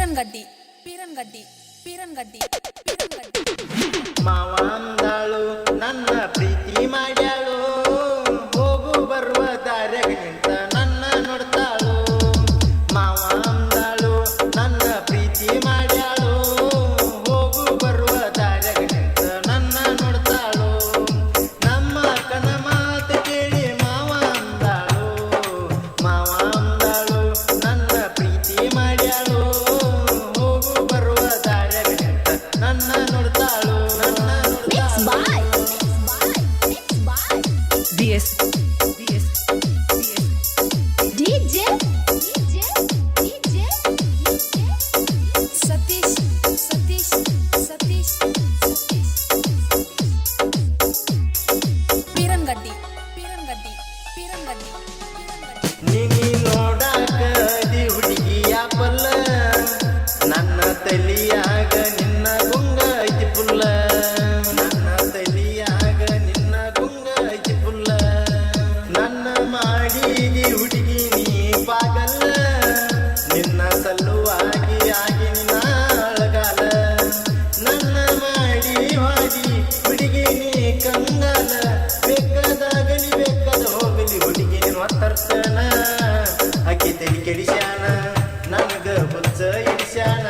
ಪೀರನ್ಗಡ್ಡಿ ಪೀರನ್ಗಡ್ಡಿ ಪೀರನ್ಗಡ್ಡಿ ಪೀರನ್ಗಡ್ಡಿ ಮಾವ ಅಂದಾಳು ನನ್ನ ಪ್ರೀತಿ ಮಾಡ್ಯಾಳು ನೋಡಾಕ ಅದಿ ಹುಡುಗಿಯ ಪಲ್ಲ ನನ್ನ ತಲಿಯಾಗ ನಿನ್ನ ಮಾಡಿದಿ ಹುಡುಗಿ ನೀ ಪಾಗಲ್ಲ ನಿನ್ನ ಸಲುವಾಗಿ ಆಗಿ ನಿನ್ನ ಅಳಗಾಲ. ನನ್ನ ಮಾಡಿ ಮಾಡಿ ಹುಡುಗಿ ನೀ ಕಂಗಾಲ ಬೇಕಾದಾಗಲಿ ಬೇಕಾದ ಹೋಗಲಿ ಹುಡುಗಿ ನೀನು ಒತ್ತರ್ತನ. ಅಕ್ಕಿ ತಲೆ ಕೆಡಿಸ್ಯಾನ, ನನಗ ಹುಚ್ಚ ಇಡಿಸ್ಯಾನ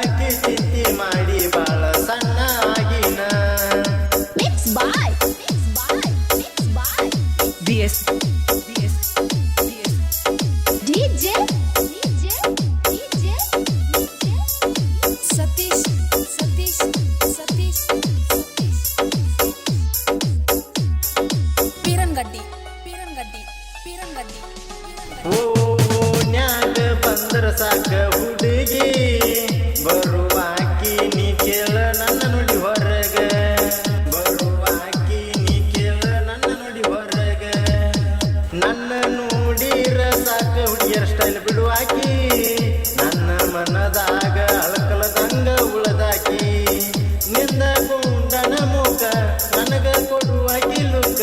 ಅಕ್ಕಿ ತಿಂತಿ ಮಾಡಿ ಬಾಳ ಸಣ್ಣ ಆಗಿನ. ಪೀರನ್ಗಡ್ಡಿ ಪೀರಂಗಡ್ಡಿ ಪೀರಂಗಡ್ಡಿ ಓ, ನ್ಯಾಗ ಬಂದ್ರ ಸಾಕ ಹುಡುಗಿ, ಬರುವಾಕಿ ನೀ ಕೇಳ ನನ್ನ ನೋಡಿ ಹೊರಗ. ಬರುವಾಕಿ ನೀ ಕೇಳ ನನ್ನ ನೋಡಿ ಹೊರಗ. ನನ್ನ ನೋಡಿರ ಸಾಕ ಹುಡುಗಿಯರ ಸ್ಟೈಲ್ ಬಿಡುವಾಕಿ ನನ್ನ ಮನದಾಗ ಅಳಕಲದಂಗ ಉಳದಾಕಿ. ನಿಂದ ಗುಂಡನ ಮುಖ ನನಗ ಕೊಡುವಾಕಿ ಲುಕ್ಕ.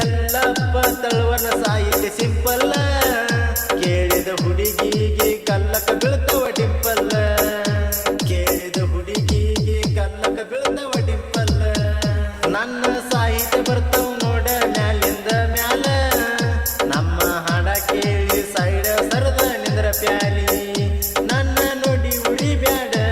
ಎಲ್ಲಪ್ಪ ತಳವನ ಸಾಹಿತ್ಯ ಸಿಂಪಲ್ಲ ಕೇಳಿದ ಹುಡುಗಿಗೆ ಕಲ್ಲಕ bien, bien.